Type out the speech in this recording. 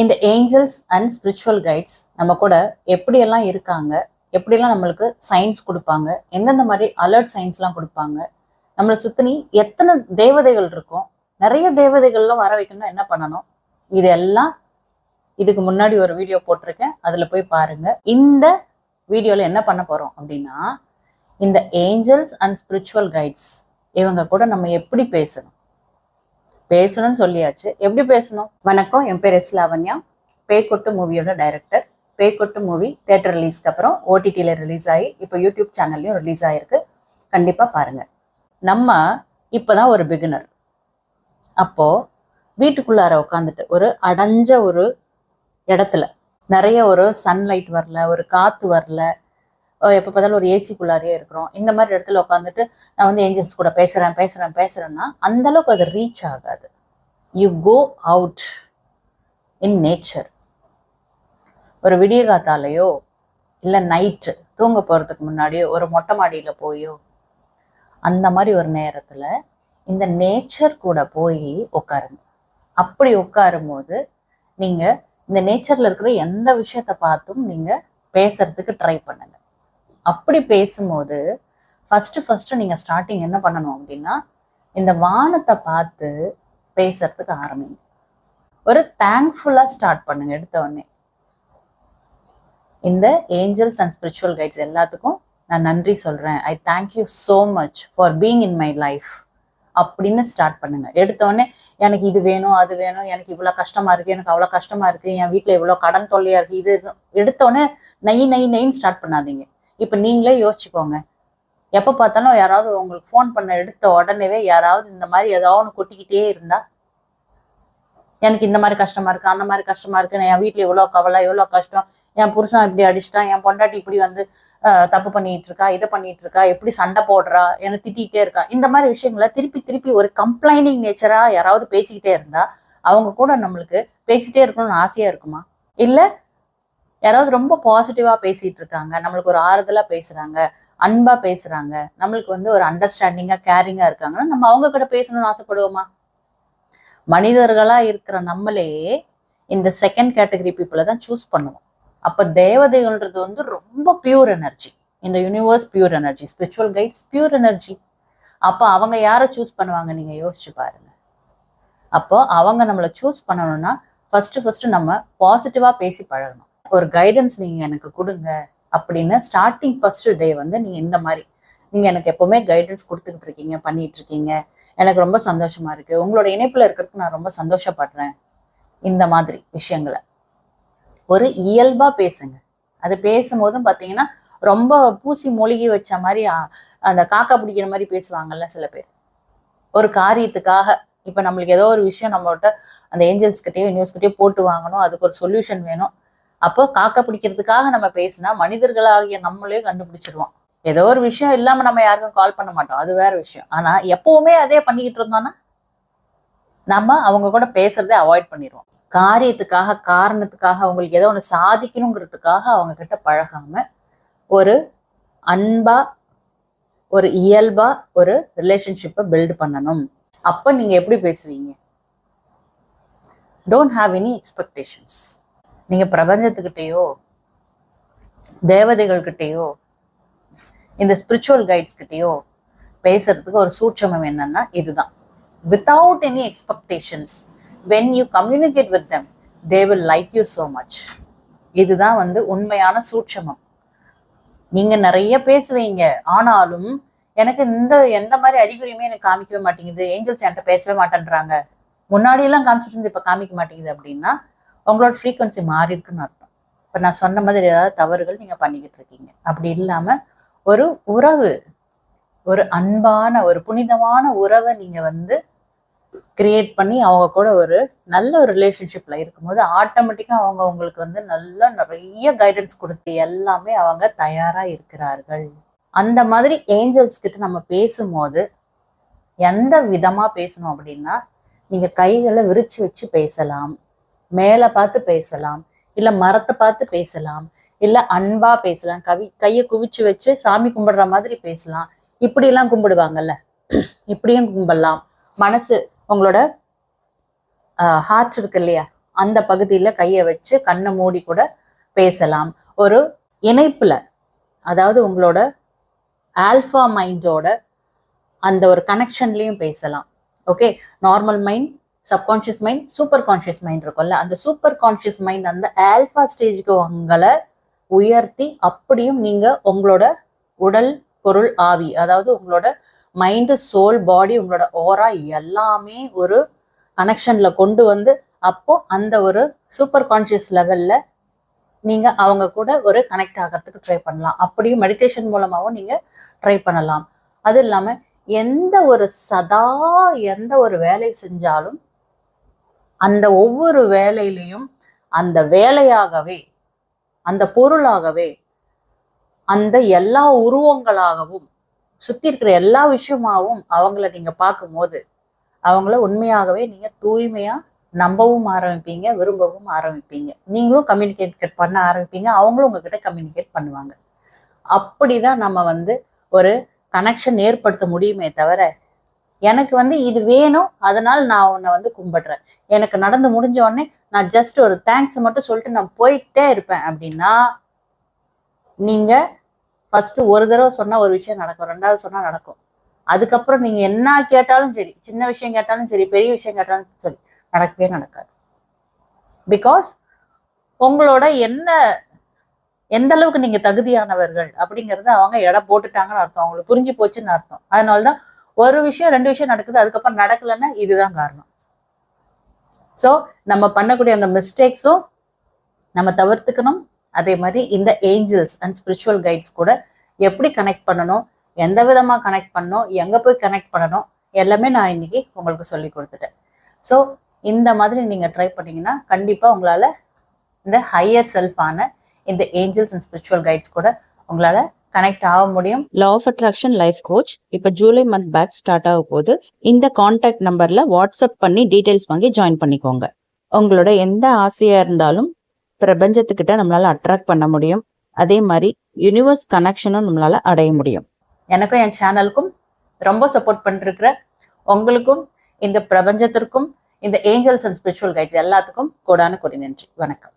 இந்த Angeles and spiritual guides நம்ம கூட எப்படியெல்லாம் இருக்காங்க எப்படியெல்லாம் நம்மளுக்கு சயின்ஸ் கொடுப்பாங்க எந்தெந்த மாதிரி அலர்ட் சயின்ஸ்லாம் கொடுப்பாங்க நம்மளை சுற்றி எத்தனை தேவதைகள் இருக்கும் நிறைய தேவதைகள்லாம் வர வைக்கணும்னா என்ன பண்ணணும் இதெல்லாம் இதுக்கு முன்னாடி ஒரு வீடியோ போட்டிருக்கேன் அதில் போய் பாருங்க. இந்த வீடியோவில் என்ன பண்ண போகிறோம் அப்படின்னா இந்த ஏஞ்சல்ஸ் அண்ட் ஸ்பிரிச்சுவல் கைட்ஸ் இவங்க கூட நம்ம எப்படி பேசணும்? பேசணும்னு சொல்லியாச்சு. எப்படி பேசணும்? வணக்கம். என் பேர் எஸ் லாவண்யா. பேய்கொட்டு மூவியோட டைரக்டர் பேய்கொட்டு மூவி தேட்டர் ரிலீஸ்க்கு அப்புறம் ஓடிடியில் ரிலீஸ் ஆகி இப்போ யூடியூப் சேனல்லையும் ரிலீஸ் ஆகிருக்கு கண்டிப்பாக பாருங்கள் நம்ம இப்போ தான் ஒரு பிகினர் அப்போது வீட்டுக்குள்ளார உட்காந்துட்டு ஒரு அடைஞ்ச ஒரு இடத்துல நிறைய ஒரு சன்லைட் வரல ஒரு காற்று வரல எப்போ பார்த்தாலும் ஒரு ஏசிக்குள்ளாரியே இருக்கிறோம். இந்த மாதிரி இடத்துல உட்காந்துட்டு நான் வந்து ஏஞ்சல்ஸ் கூட பேசுறேன் பேசுறேன் பேசுறேன்னா அந்த அளவுக்கு அது ரீச் ஆகாது. You go out in nature ஒரு விடிய காத்தாலேயோ இல்லை நைட்டு தூங்க போகிறதுக்கு முன்னாடியோ ஒரு மொட்டை மாடியில் போயோ அந்த மாதிரி ஒரு நேரத்தில் இந்த நேச்சர் கூட போய் உட்காருங்க. அப்படி உட்காரும் போது நீங்கள் இந்த நேச்சரில் இருக்கிற எந்த விஷயத்தை பார்த்தும் நீங்கள் பேசுறதுக்கு ட்ரை பண்ணுங்க. அப்படி பேசும்போது ஃபஸ்ட்டு ஃபஸ்ட்டு நீங்கள் ஸ்டார்டிங் என்ன பண்ணணும் அப்படின்னா இந்த வானத்தை பார்த்து பேசுறதுக்கு ஆரம்பிங்க. ஒரு தேங்க்ஃபுல்லாக ஸ்டார்ட் பண்ணுங்க எடுத்த உடனே. இந்த ஏஞ்சல்ஸ் அண்ட் ஸ்பிரிச்சுவல் கைட்ஸ் எல்லாத்துக்கும் நான் நன்றி சொல்கிறேன் I thank you so much for being in my life அப்படின்னு ஸ்டார்ட் பண்ணுங்க. எடுத்த உடனே எனக்கு இது வேணும் அது வேணும் எனக்கு இவ்வளோ கஷ்டமா இருக்கு எனக்கு அவ்வளோ கஷ்டமா இருக்கு என் வீட்டில் இவ்வளோ கடன் தொல்லையா இருக்கு இது எடுத்த உடனே நை நை நைன்னு ஸ்டார்ட் பண்ணாதீங்க. இப்போ நீங்களே யோசிச்சுக்கோங்க. எப்போ பார்த்தாலும் யாராவது உங்களுக்கு ஃபோன் பண்ண எடுத்த உடனேவே யாராவது இந்த மாதிரி ஏதாவது ஒன்று கொட்டிக்கிட்டே இருந்தா? எனக்கு இந்த மாதிரி கஷ்டமா இருக்கு அந்த மாதிரி கஷ்டமா இருக்கு என் வீட்டில் இவ்வளோ கவலை எவ்வளோ கஷ்டம் என் புருஷன் இப்படி அடிச்சிட்டான் என் பொண்டாட்டி இப்படி வந்து தப்பு பண்ணிட்டு இருக்கா இதை பண்ணிட்டு இருக்கா எப்படி சண்டை போடுறா என்னை திட்டிகிட்டே இருக்கா இந்த மாதிரி விஷயங்களை திருப்பி திருப்பி ஒரு கம்ப்ளைனிங் நேச்சரா யாராவது பேசிக்கிட்டே இருந்தா அவங்க கூட நம்மளுக்கு பேசிட்டே இருக்கணும்னு ஆசையா இருக்குமா? இல்லை யாராவது ரொம்ப பாசிட்டிவா பேசிட்டு இருக்காங்க நம்மளுக்கு ஒரு ஆறுதலா பேசுறாங்க அன்பா பேசுறாங்க நம்மளுக்கு வந்து ஒரு அண்டர்ஸ்டாண்டிங்கா கேரிங்கா இருக்காங்கன்னா நம்ம அவங்க கிட்ட பேசணும்னு ஆசைப்படுவோமா? மனிதர்களா இருக்கிற நம்மளே இந்த செகண்ட் கேட்டகரி பீப்புளை தான் சூஸ் பண்ணுவோம். அப்ப தேவதைகள்ன்றது வந்து ரொம்ப பியூர் எனர்ஜி இந்த universe pure energy spiritual guides pure energy அப்போ அவங்க யாரை சூஸ் பண்ணுவாங்க? நீங்க யோசிச்சு பாருங்க. அப்போ அவங்க நம்மளை சூஸ் பண்ணணும்னா ஃபர்ஸ்ட் ஃபர்ஸ்ட் நம்ம பாசிட்டிவா பேசி பழகணும். ஒரு கைடன்ஸ் நீங்க எனக்கு கொடுங்க அப்படின்னு ஸ்டார்டிங் ஃபர்ஸ்ட் டே வந்து நீங்க இந்த மாதிரி நீங்க எனக்கு எப்பவுமே கைடன்ஸ் கொடுத்துக்கிட்டு இருக்கீங்க பண்ணிட்டு இருக்கீங்க. எனக்கு ரொம்ப சந்தோஷமா இருக்கு. உங்களோட இணைப்புல இருக்கிறதுக்கு நான் ரொம்ப சந்தோஷப்படுறேன். இந்த மாதிரி விஷயங்களை. ஒரு இயல்பா பேசுங்க. அது பேசும்போதும் பாத்தீங்கன்னா ரொம்ப பூசி மொழிகி வச்ச மாதிரி அந்த காக்கா பிடிக்கிற மாதிரி பேசுவாங்கல்ல சில பேர். ஒரு காரியத்துக்காக இப்ப நம்மளுக்கு ஏதோ ஒரு விஷயம் நம்மகிட்ட அந்த ஏஞ்சல்ஸ் கிட்டயோ நியூஸ் போட்டு வாங்கணும். அதுக்கு ஒரு சொல்யூஷன் வேணும். அப்போ காக்க பிடிக்கிறதுக்காக நம்ம பேசினா மனிதர்களாகிய நம்மளே கண்டுபிடிச்சிருவோம். ஏதோ ஒரு விஷயம் இல்லாம நம்ம யாருக்கும் கால் பண்ண மாட்டோம். அது வேற விஷயம். ஆனா எப்பவுமே அதே பண்ணிக்கிட்டு இருந்தோம்னா நம்ம அவங்க கூட பேசுறதே அவாய்ட் பண்ணிடுவோம் காரியத்துக்காக காரணத்துக்காக அவங்களுக்கு ஏதோ ஒன்று சாதிக்கணுங்கிறதுக்காக அவங்க கிட்ட பழகாம ஒரு அன்பா ஒரு இயல்பா ஒரு ரிலேஷன்ஷிப்பை பில்ட் பண்ணணும். அப்ப நீங்க எப்படி பேசுவீங்க? டோன்ட் ஹாவ் எனி எக்ஸ்பெக்டேஷன்ஸ் நீங்க பிரபஞ்சத்துக்கிட்டேயோ தேவதைகள்கிட்டயோ இந்த ஸ்பிரிச்சுவல் கைட்ஸ் கிட்டயோ பேசுறதுக்கு ஒரு சூட்சமம் என்னன்னா இதுதான். Without any expectations when you communicate with them they will like you so much இதுதான் வந்து உண்மையான சூட்சமம். நீங்க நிறைய பேசுவீங்க. ஆனாலும் எனக்கு இந்த எந்த மாதிரி அறிகுறியுமே எனக்கு காமிக்கவே மாட்டேங்குது. ஏஞ்சல்ஸ் என்கிட்ட பேசவே மாட்டேன்றாங்க. முன்னாடி எல்லாம் காமிச்சிட்டு இருந்து இப்ப காமிக்க மாட்டேங்குது அப்படின்னா உங்களோட ஃப்ரீக்வன்சி மாறி இருக்குன்னு அர்த்தம். இப்போ நான் சொன்ன மாதிரி ஏதாவது தவறுகள் நீங்க பண்ணிக்கிட்டு இருக்கீங்க. அப்படி இல்லாமல் ஒரு உறவு ஒரு அன்பான ஒரு புனிதமான உறவை நீங்கள் வந்து கிரியேட் பண்ணி அவங்க கூட ஒரு நல்ல ஒரு ரிலேஷன்ஷிப்பில் இருக்கும்போது ஆட்டோமேட்டிக்காக அவங்க உங்களுக்கு வந்து நல்லா நிறைய கைடன்ஸ் கொடுத்து எல்லாமே அவங்க தயாராக இருக்கிறார்கள். அந்த மாதிரி ஏஞ்சல்ஸ் கிட்ட நம்ம பேசும்போது எந்த விதமாக பேசணும் அப்படின்னா நீங்க கைகளை விரிச்சு வச்சு பேசலாம். மேலே பார்த்து பேசலாம் இல்ல மரத்தை பார்த்து பேசலாம் இல்ல அன்பா பேசலாம் கவி கையை குவிச்சு வச்சு சாமி கும்பிடுற மாதிரி பேசலாம். இப்படிலாம் கும்பிடுவாங்கல்ல. இப்படியும் கும்பிடலாம். மனசு உங்களோட ஹார்ட் இருக்கு இல்லையா? அந்த பகுதியில் கையை வச்சு கண்ணை மூடி கூட பேசலாம். ஒரு இணைப்புல அதாவது உங்களோட ஆல்ஃபா மைண்டோட அந்த ஒரு கனெக்ஷன்லயும் பேசலாம். Okay normal mind subconscious mind super conscious mind இருக்கும்ல. அந்த சூப்பர் கான்ஷியஸ் மைண்ட் அந்த ஆல்ஃபா ஸ்டேஜுக்கு உங்களை உயர்த்தி அப்படியும் நீங்க உங்களோட உடல் பொருள் ஆவி அதாவது உங்களோட மைண்டு சோல் பாடி உங்களோட ஓரா எல்லாமே ஒரு கனெக்ஷன்ல கொண்டு வந்து அப்போ அந்த ஒரு சூப்பர் கான்ஷியஸ் லெவல்ல நீங்க அவங்க கூட ஒரு கனெக்ட் ஆகிறதுக்கு ட்ரை பண்ணலாம். அப்படியும் மெடிடேஷன் மூலமாகவும் நீங்க ட்ரை பண்ணலாம். அது இல்லாம எந்த ஒரு சதா எந்த ஒரு வேலை செஞ்சாலும் அந்த ஒவ்வொரு வேலையிலையும் அந்த வேலையாகவே அந்த பொருளாகவே அந்த எல்லா உருவங்களாகவும் சுத்தி இருக்கிற எல்லா விஷயமாவும் அவங்கள நீங்க பார்க்கும்போது அவங்கள உண்மையாகவே நீங்க தூய்மையா நம்பவும் ஆரம்பிப்பீங்க விரும்பவும் ஆரம்பிப்பீங்க. நீங்களும் கம்யூனிகேட் பண்ண ஆரம்பிப்பீங்க அவங்களும் உங்ககிட்ட கம்யூனிகேட் பண்ணுவாங்க. அப்படிதான் நம்ம வந்து ஒரு கனெக்ஷன் ஏற்படுத்த முடியுமே தவிர எனக்கு வந்து இது வேணும் அதனால நான் உன்னை வந்து கும்பிடுறேன். எனக்கு நடந்து முடிஞ்ச உடனே நான் ஜஸ்ட் ஒரு தேங்க்ஸ் மட்டும் சொல்லிட்டு நான் போயிட்டே இருப்பேன். அப்படின்னா நீங்க ஃபர்ஸ்ட் ஒரு தடவை சொன்னா ஒரு விஷயம் நடக்கும் ரெண்டாவது சொன்னா நடக்கும். அதுக்கப்புறம் நீங்க என்ன கேட்டாலும் சரி சின்ன விஷயம் கேட்டாலும் சரி பெரிய விஷயம் கேட்டாலும் சரி நடக்கவே நடக்காது. பிகாஸ் உங்களோட என்ன எந்த அளவுக்கு நீங்க தகுதியானவர்கள் அப்படிங்கறத அவங்க எடை போட்டுட்டாங்கன்னு அர்த்தம். அவங்களுக்கு புரிஞ்சு போச்சுன்னு அர்த்தம். அதனாலதான் ஒரு விஷயம் ரெண்டு விஷயம் நடக்குது அதுக்கப்புறம் நடக்கலைன்னா இதுதான் காரணம். ஸோ நம்ம பண்ணக்கூடிய அந்த மிஸ்டேக்ஸும் நம்ம தவிர்த்துக்கணும். அதே மாதிரி இந்த ஏஞ்சல்ஸ் அண்ட் ஸ்பிரிச்சுவல் கைட்ஸ் கூட எப்படி கனெக்ட் பண்ணணும் எந்த விதமாக கனெக்ட் பண்ணணும் எங்கே போய் கனெக்ட் பண்ணணும் எல்லாமே நான் இன்னைக்கு உங்களுக்கு சொல்லி கொடுத்துட்டேன். ஸோ இந்த மாதிரி நீங்கள் ட்ரை பண்ணீங்கன்னா கண்டிப்பாக உங்களால் இந்த ஹையர் செல்ஃபான இந்த ஏஞ்சல்ஸ் அண்ட் ஸ்பிரிச்சுவல் கைட்ஸ் கூட உங்களால் கனெக்ட் ஆக முடியும். Law of attraction life coach இப்போ ஜூலை மந்த் பேக் ஸ்டார்ட் ஆக போது இந்த காண்டாக்ட் நம்பர்ல வாட்ஸ்அப் பண்ணி டீடைல்ஸ் வாங்கி ஜாயின் பண்ணிக்கோங்க. உங்களோட எந்த ஆசையா இருந்தாலும் பிரபஞ்சத்துக்கிட்ட நம்மளால அட்ராக்ட் பண்ண முடியும். அதே மாதிரி யூனிவர்ஸ் கனெக்ஷனும் நம்மளால அடைய முடியும். எனக்கும் என் சேனலுக்கும் ரொம்ப சப்போர்ட் பண்ணிருக்கிற உங்களுக்கும் இந்த பிரபஞ்சத்திற்கும் இந்த ஏஞ்சல்ஸ் அண்ட் ஸ்பிரிச்சுவல் கைட்ஸ் எல்லாத்துக்கும் கோடான கொடி நன்றி. வணக்கம்.